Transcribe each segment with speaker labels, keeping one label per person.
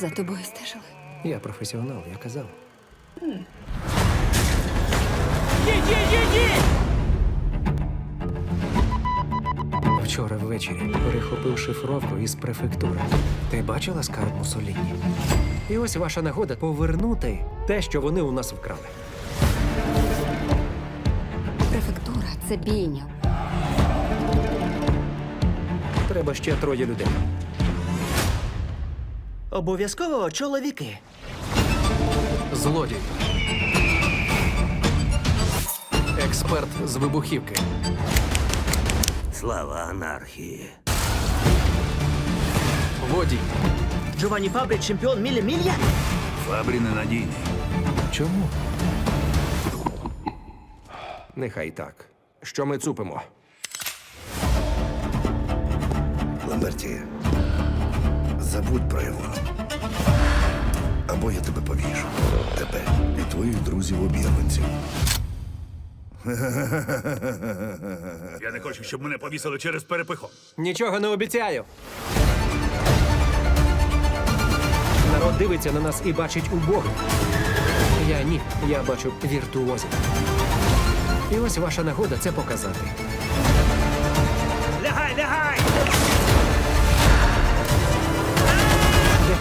Speaker 1: За тобою стежили.
Speaker 2: Я професіонал, я казав. Вчора ввечері перехопив шифровку із префектури. Ти бачила скарб Мусоліні? І ось ваша нагода повернути те, що вони у нас вкрали.
Speaker 1: Префектура це бійня.
Speaker 2: Треба ще троє людей.
Speaker 3: Обов'язково чоловіки.
Speaker 2: Злодій. Експерт з вибухівки.
Speaker 4: Слава анархії.
Speaker 2: Водій.
Speaker 3: Джованні Фабрі чемпіон Мілі Мілья.
Speaker 4: Фабрі ненадійний.
Speaker 2: Чому? Нехай так. Що ми цупимо?
Speaker 4: Ламберті, забудь про його. Або я тебе повішу. Тебе і твоїх друзів обірванців.
Speaker 5: Я не хочу, щоб мене повісили через перепиху.
Speaker 2: Нічого не обіцяю. Народ дивиться на нас і бачить убогих. Я ні, я бачу віртуозів. І ось ваша нагода це показати.
Speaker 3: Лягай, лягай!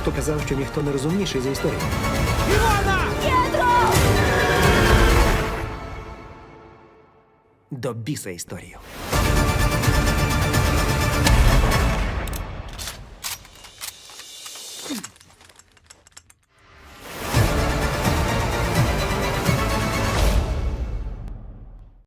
Speaker 2: Дехто казав, що ніхто не розумніший за історію. До біса історію.